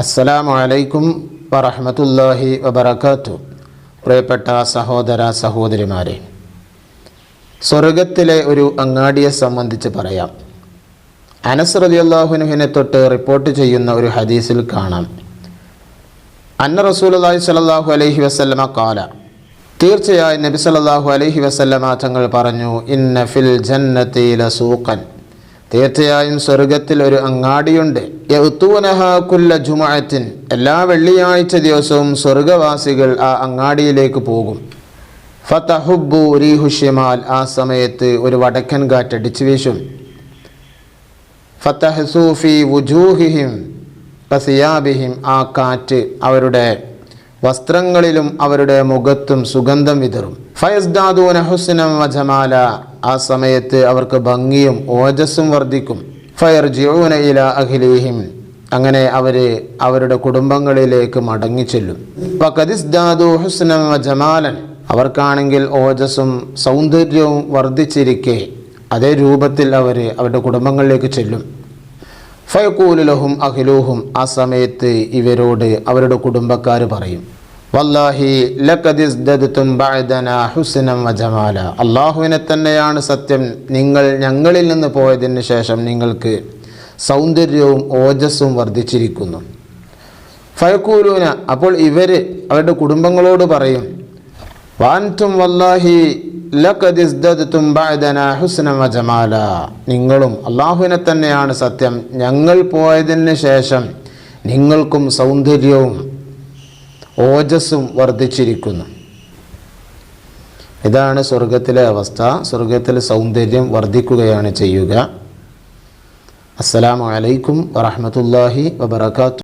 അസ്സലാമു അലൈക്കും വറഹമത്തല്ലാഹി വബർക്കാത്തു പ്രിയപ്പെട്ട സഹോദര സഹോദരിമാരെ സ്വർഗത്തിലെ ഒരു അങ്ങാടിയെ സംബന്ധിച്ച് പറയാം. അനസ് റലിയല്ലാഹുനുഹിനെ തൊട്ട് റിപ്പോർട്ട് ചെയ്യുന്ന ഒരു ഹദീസിൽ കാണാം. അന്ന റസൂലുള്ളാഹി സലാഹു അലൈഹി വസ്ലമ കാല തീർച്ചയായും നബി സലാഹു അലൈഹി വസ്ലമ തങ്ങൾ പറഞ്ഞു ഇന്ന ഫിൽ ജന്നത്തി ലസൂഖൻ. തീർച്ചയായും സ്വർഗത്തിൽ ഒരു അങ്ങാടിയുണ്ട്. യൗത്തൂനഹ കുല്ല ജുമഅത്തിൻ. എല്ലാ വെള്ളിയാഴ്ച ദിവസവും സ്വർഗവാസികൾ ആ അങ്ങാടിയിലേക്ക് പോകും. റീഹുഷിമാൽ ആ സമയത്ത് ഒരു വടക്കൻ കാറ്റടിച്ചു വീശും. ഫത്തഹസൂഫി വുജൂഹിഹിം ഫസിയാബിഹിം. ആ കാറ്റ് അവരുടെ വസ്ത്രങ്ങളിലും അവരുടെ മുഖത്തും സുഗന്ധം വിതറും. ഫയസ്ദാദൂന ഹുസ്നം വജമാല ആ സമയത്ത് അവർക്ക് ഭംഗിയും ഓജസ്സും വർദ്ധിക്കും. ഫയർ ജിഊന ഇല അഖിലീഹിം. അങ്ങനെ അവർ അവരുടെ കുടുംബങ്ങളിലേക്ക് മടങ്ങിച്ചെല്ലും വഖദിസ്ദാദു ഹുസ്നം വജമാലൻ അവർക്കാണെങ്കിൽ ഓജസ്സും സൗന്ദര്യവും വർദ്ധിച്ചിരിക്കെ. അതേ രൂപത്തിൽ അവർ അവരുടെ കുടുംബങ്ങളിലേക്ക് ചെല്ലും. ഫയക്കൂലുലഹും അഖിലൂഹും ആ സമയത്ത് ഇവരോട് അവരുടെ കുടുംബക്കാർ പറയും വല്ലാഹി ഹുസ്നം വജമാല അള്ളാഹുവിനെ തന്നെയാണ് സത്യം. നിങ്ങൾ ഞങ്ങളിൽ നിന്ന് പോയതിന് ശേഷം നിങ്ങൾക്ക് സൗന്ദര്യവും ഓജസ്സും വർദ്ധിച്ചിരിക്കുന്നു. ഫയക്കൂലൂന അപ്പോൾ ഇവർ അവരുടെ കുടുംബങ്ങളോട് പറയും വാൻതും വല്ലാഹി വജമാല നിങ്ങളും അള്ളാഹുവിനെ തന്നെയാണ് സത്യം. ഞങ്ങൾ പോയതിന് ശേഷം നിങ്ങൾക്കും സൗന്ദര്യവും ഓജസ്സും വർദ്ധിച്ചിരിക്കുന്നു. ഇതാണ് സ്വർഗത്തിലെ അവസ്ഥ. സ്വർഗത്തിൽ സൗന്ദര്യം വർദ്ധിക്കുകയാണ് ചെയ്യുക. അസ്സലാമു അലൈക്കും വറഹമത്തല്ലാഹി വബർക്കാത്തു